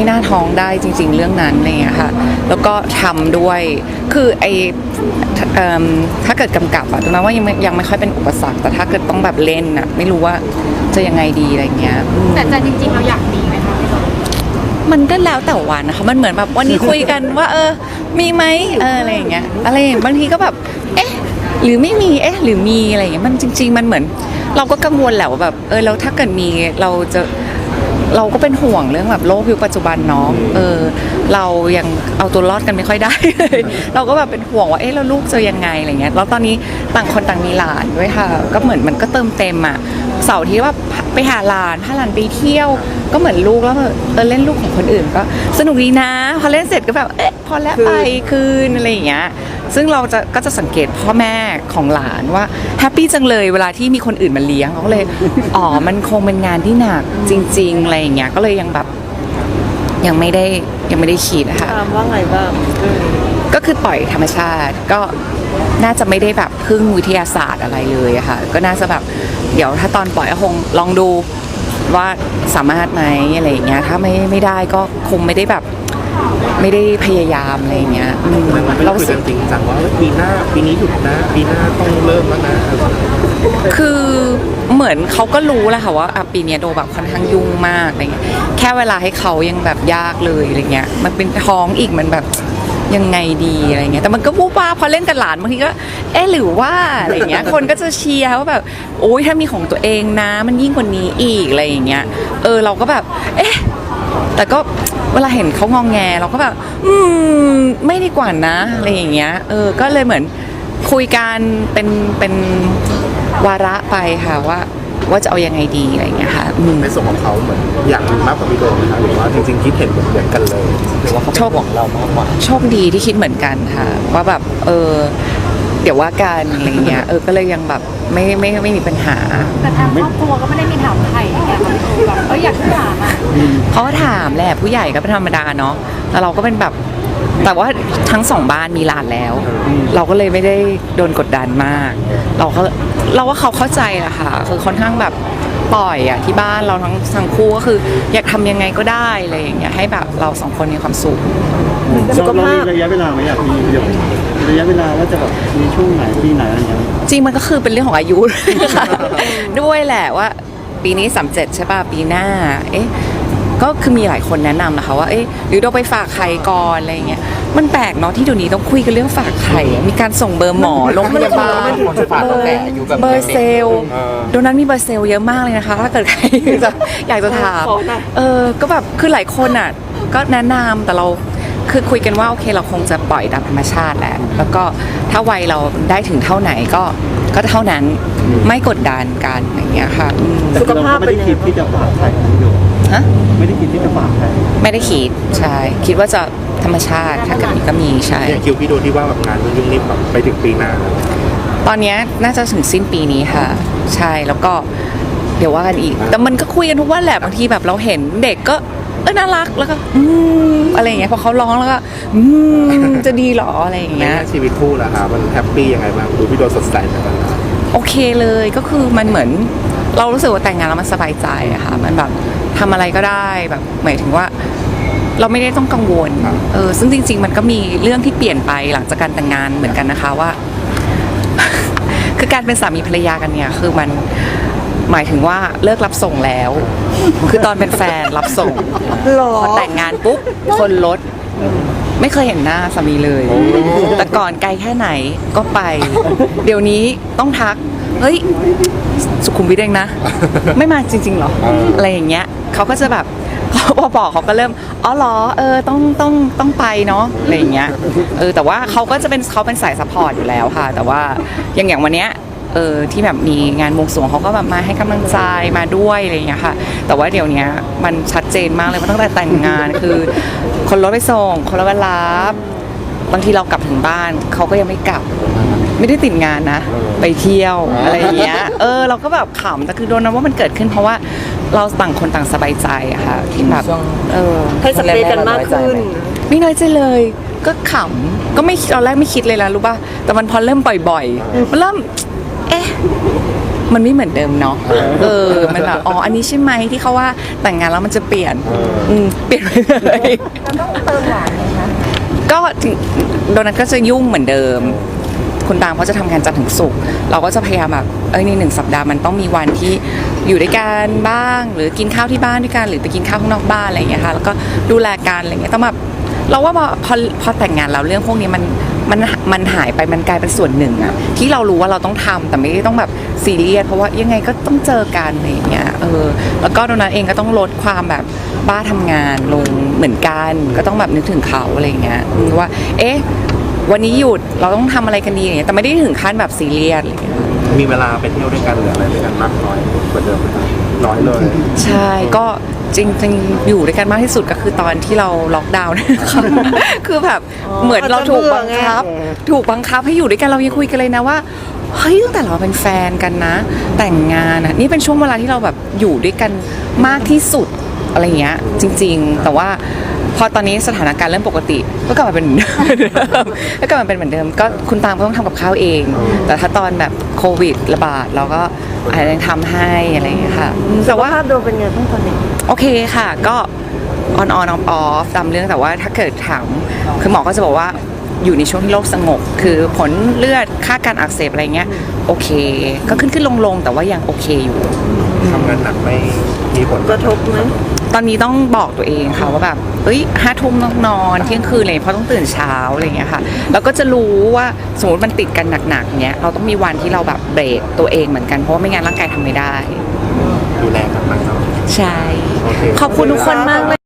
ไม่น่าท้องได้จริง ๆ เรื่องนั้นอะไรอย่างเงี้ยค่ะ แล้วก็ทำด้วยคือไอเอิ่มถ้าเกิดกำกับอะตรงนั้นว่ายังไม่ยังไม่ค่อยเป็นอุปสรรค แต่ถ้าเกิดต้องแบบเล่นอะไม่รู้ว่าจะยังไงดีอะไรเงี้ยอืมแต่ใจจริงๆเราอยากมีไหมคะพี่โดมันก็แล้วแต่วันนะคะมันเหมือนแบบวันนี้คุยกันว่า เออ มีไหมเอออะไรอย่างเงี้ยอะไรอย่างบางทีก็แบบเอ๊ะหรือไม่มีเอ๊ะหรือมีอะไรอย่างเงี้ยมันจริง ๆ มันเหมือน เราก็กังวลแหละว่าแบบเออแล้วถ้าเกิดมีเราจะ เราก็เป็นห่วงเรื่องแบบโลกยุคปัจจุบันเนาะเออเรายังเอาตัวรอดกันไม่ค่อยได้เลยเราก็แบบเป็นห่วงว่าเอ๊ะแล้วลูกจะยังไงอะไรเงี้ยแล้วตอนนี้ต่างคนต่างมีหลานด้วยค่ะ ก็เหมือนมันก็เติมเต็มอะ เสาร์ที่ว่าไปหาหลานพาหลานไปเที่ยว ก็เหมือนลูกแล้วแบบเออเล่นลูกของคนอื่น ก็สนุกดีนะ พอเล่นเสร็จก็แบบเอ๊ะพอแล้วไปคืนอะไรอย่างเงี้ยซึ่งเราจะก็จะสังเกตพ่อแม่ของหลานว่าแฮปปี้จังเลยเวลาที่มีคนอื่นมาเลี้ยงเขาก็เลยอ๋อมันคงเป็นงานที่หนักจริง ๆ อะไรอย่างเงี้ยก็เลยยังแบบยังไม่ได้ยังไม่ได้คิดอะค่ะตามว่าไงบ้างก็คือปล่อยธรรมชาติก็ น่าจะไม่ได้แบบพึ่งวิทยาศาสตร์อะไรเลยอะค่ะ ก็น่าจะแบบเดี๋ยวถ้าตอนปล่อยก็คงลองดูว่าสามารถไหมอะไรอย่างเงี้ยถ้าไม่ไม่ได้ก็คงไม่ได้แบบไม่ได้พยายามอะไรอย่างเงี้ยอืมมันไม่ได้เราคุยสึกักนจริงจังว่าเอ้ยปีหน้าปีนี้หยุดนะปีหน้าต้องเริ่มแล้วนะ คือเหมือนเขาก็รู้แหละค่ะว่าอะปีเนี้ยโดแบบค่อนข้างยุ่งมากอะไรเงี้ยแค่เวลาให้เขายังแบบยากเลยอะไรเงี้ยมันเป็นท้องอีกมันแบบ ยังไงดีอะไรเงี้ยแต่มันก็วูบวาบพอเล่นกับหลานบางทีก็เอ๊ะหรือว่าอะไรเงี้ยคนก็จะเชียร์ว่าแบบโอ้ยถ้ามีของตัวเองนะ มันยิ่งกว่านี้อีกอะไรอย่างเงี้ยเออเราก็แบบ เอ๊ะแต่ก็เวลาเห็นเขางองแงเราก็แบบ อืม ไม่ดีกว่านะอะไรอย่างเงี้ยเออก็เลยเหมือนคุยกันเป็นเป็นวาระไปค่ะว่า ว่าจะเอายังไงดีอะไรอย่างเงี้ยค่ะอืม ในส่วนของเขาเหมือนอยากมีมากกว่าพี่โดมนะคะหรือว่าจริงๆคิดเห็นเหมือนเหมือนกันเลยหรือว่าเขาชอบของเรามากกว่า โชคดีที่คิดเหมือนกันค่ะ ว่าแบบเออเดี๋ยวว่ากันอะไรเงี้ยเออก็เลยยังแบบไม่ไม่ไม่มีปัญหา แต่ทางครอบครัวก็ไม่ได้มีถามไถ่อย่างเงี้ยค่ะพี่โดแบบเอออยากถามอะเขาก็ถามแหละผู้ใหญ่ก็เป็นธรรมดาเนาะแต่เราก็เป็นแบบ แต่ว่าทั้งสองบ้านมีหลานแล้ว เราก็เลยไม่ได้โดนกดดันมาก เราก็เราว่าเขาเข้าใจแหละค่ะคือค่อนข้างแบบปล่อยอะที่บ้านเราทั้งทั้งคู่ก็คือ อยากทำยังไงก็ได้อะไรอย่างเงี้ยให้แบบเราสองคนมีความสุข สุขภาพ เรามีระยะเวลาไหมอยากมีเดี๋ยวระยะเวลาว่าจะแบบมีช่วงไหนปีไหนอะไรอย่างเงี้ย จริงมันก็คือเป็นเรื่องของอายุค่ะ ด้วยแหละว่า ปีนี้ 37 ใช่ป่ะ ปีหน้า เอ๊ะ ก็คือมีหลายคนแนะนำนะคะว่าเอ๊ะหรือเราไปฝากไข่ก่อนอะไรอย่างเงี้ยมันแปลกเนาะที่เดี๋ยวนี้ต้องคุยกันเรื่องฝากไข่อะมีการส่งเบอร์หมอโรงพยาบาลคนจะฝากตั้งแต่อายุแบบเบอร์เซลล์เออโดนั้นมีเบอร์เซลล์เยอะมากเลยนะคะ ถ้าเกิดใครจะอยากจะถามขอหน่อยเออก็แบบคือหลายคนอะก็แนะนำแต่เราคือคุยกันว่าโอเคเราคงจะปล่อยตามธรรมชาติแหละแล้วก็ถ้าวัยเราได้ถึงเท่าไหนก็ก็เท่านั้นไม่กดดันกันอย่างเงี้ยค่ะอืม สุขภาพไม่เป็นได้ยังคิดไงที่จะฝากใครคุณโยม ฮะไม่ได้คิดที่จะฝากใครไม่ได้คิดใช่คิดว่าจะธรรมชาติถ้าเกิดมีก็มีใช่อย่างคิวพี่โดที่ว่าแบบงานยุ่งๆนี่แบบไปถึงปีหน้าแล้วตอนเนี้ยน่าจะถึงสิ้นปีนี้ค่ะ ใช่แล้วก็เดี๋ยวว่ากันอีก แต่มันก็คุยกันทุกวันแหละบางทีแบบเราเห็นเด็กก็เออน่ารักแล้วก็อืมอะไรอย่างเงี้ยพอเขาร้องแล้วก็อืมจะดีเหรออะไรอย่างในเงี้ย แง่ชีวิตคู่ล่ะคะมันแฮปปี้ยังไงบ้างดูพี่โดสดใสเหมือนกันนะโอเคเลยก็คือมันเหมือนเรารู้สึกว่าแต่งงานแล้วมันสบายใจอะค่ะมันแบบ ทำอะไรก็ได้แบบหมายถึงว่า เราไม่ได้ต้องกังวลเออซึ่งจริง ๆ มันก็มีเรื่องที่เปลี่ยนไปหลังจากการแต่งงานเหมือนกันนะคะว่า คือการเป็นสามีภรรยากันเนี่ย คือมันหมายถึงว่าเลิกรับส่งแล้ว คือตอนเป็นแฟนรับส่งหรอ พอแต่งงานปุ๊บคนรถ ไม่เคยเห็นหน้าสามีเลย แต่ก่อนไกลแค่ไหนก็ไป เดี๋ยวนี้ต้องทัก เฮ้ย สุขุมวิทเองนะ ไม่มาจริงๆเหรอ อะไรอย่างเงี้ยเขาก็จะแบบเขาพอบอกเขาก็เริ่ม อ๋อเหรอ เออ ต้อง ต้อง ต้องไปเนาะ อะไรอย่างเงี้ย เออ แต่ว่าเขาก็จะเป็นเขาเป็นสายซัพพอร์ตอยู่แล้วค่ะ แต่ว่า อย่างอย่างวันเนี้ย เออที่แบบมีงานบวงสรวงเขาก็แบบมาให้กำลังใจมาด้วยอะไรอย่างเงี้ยค่ะ แต่ว่าเดี๋ยวเนี้ยมันชัดเจนมากเลยว่าตั้งแต่แต่งงานคือ คนรถไปส่ง คนรถไปรับบางทีเรากลับถึงบ้านเขาก็ยังไม่กลับ ไม่ได้ติดงานนะ ไปเที่ยวอะไรอย่างเงี้ยเออเราก็แบบขำแต่คือโดนนะว่ามันเกิดขึ้นเพราะว่าเราต่างคนต่างสบายใจอะค่ะที่แบบเออให้สเปซกันมากขึ้น ไม่น้อยใจเลยก็ขำก็ไม่ตอนแรกไม่คิดเลยนะรู้ป่ะแต่มันพอเริ่มบ่อยๆมันเริ่ม เอ๊ะ มันไม่เหมือนเดิมเนาะ เออ มันแบบ อ๋อ อันนี้ใช่ไหมที่เขาว่าแต่งงานแล้วมันจะเปลี่ยน อืม เปลี่ยนไปเลยเราต้องเติมหวานไหมคะ ก็ถึงโดนัทก็จะยุ่งเหมือนเดิม คุณตามเขาจะทำงานจันทร์ถึงศุกร์ เราก็จะพยายามแบบ เอ้ยในหนึ่งสัปดาห์มันต้องมีวันที่อยู่ด้วยกันบ้าง หรือกินข้าวที่บ้านด้วยกัน หรือไปกินข้าวข้างนอกบ้านอะไรอย่างเงี้ยค่ะ แล้วก็ดูแลกันอะไรเงี้ยต้องแบบเราว่าพอพอพอแต่งงานแล้วเรื่องพวกนี้มัน มันมันหายไปมันกลายเป็นส่วนหนึ่งอะที่เรารู้ว่าเราต้องทำแต่ไม่ได้ต้องแบบซีเรียสเพราะว่ายังไงก็ต้องเจอกันอะไรเงี้ยเออแล้วก็โดนัทเองก็ต้องลดความแบบบ้าทำงานลงเหมือนกันก็ต้องแบบนึกถึงเขาอะไรเงี้ยอืมว่า เอ๊ะวันนี้หยุดเราต้องทำอะไรกันดีอย่างเงี้ยแต่ไม่ได้ถึงขั้นแบบซีเรียสเงี้ยมีเวลาไปเที่ยวด้วยกันหรืออะไรด้วยกันมากน้อยกว่าเดิมไหม น้อยเลย ใช่ก็จริงๆอยู่ด้วยกันมากที่สุดก็คือตอนที่เราล็อกดาวน์นะคะคือแบบอ๋อเหมือนเราถูกบังคับอาจจะเบื่อไงถูกบังคับให้อยู่ด้วยกันเรายังคุยกันเลยนะว่าเฮ้ยตั้งแต่เราเป็นแฟนกันนะ แต่งงานอะนี่เป็นช่วงเวลาที่เราแบบอยู่ด้วยกันมากที่สุดอะไรเงี้ยจริง ๆ แต่ว่า พอตอนนี้สถานการณ์เริ่มปกติ ก็กลับมาเป็นเหมือนเดิมก็กลับมาเป็นเหมือนเดิม ก็คุณตามก็ต้องทำกับข้าวเอง แต่ถ้าตอนแบบโควิดระบาดเราก็อาจจะยังทำให้อะไรอย่างเงี้ยค่ะอืมแต่แต่ว่าว่าภาพรวมเป็นไงบ้างตอนนี้โอเคค่ะ ก็ออนออนออฟออฟตามเรื่องแต่ว่าถ้าเกิดถามคือหมอก็จะบอกว่าอยู่ในช่วงที่โรคสงบ คือผลเลือดค่าการอักเสบอะไรเงี้ย โอเค ก็ขึ้นขึ้นลงลงๆแต่ว่ายังโอเคอยู่ ทำงานหนักไม่ มีผลกระทบไหมตอนนี้ต้องบอกตัวเองค่ะว่าแบบเอ้ยห้าทุ่มต้องนอนเที่ยงคืนอะไรเพราะต้องตื่นเช้าอะไรอย่างเงี้ยค่ะ แล้วก็จะรู้ว่าสมมติมันติดกันหนักๆเนี้ยเราต้องมีวันที่เราแบบเบรกตัวเองเหมือนกันเพราะว่าไม่งั้นร่างกายทำไม่ได้ ดูแลกันมากเนาะใช่ โอเค ขอบคุณทุกคนมากเลย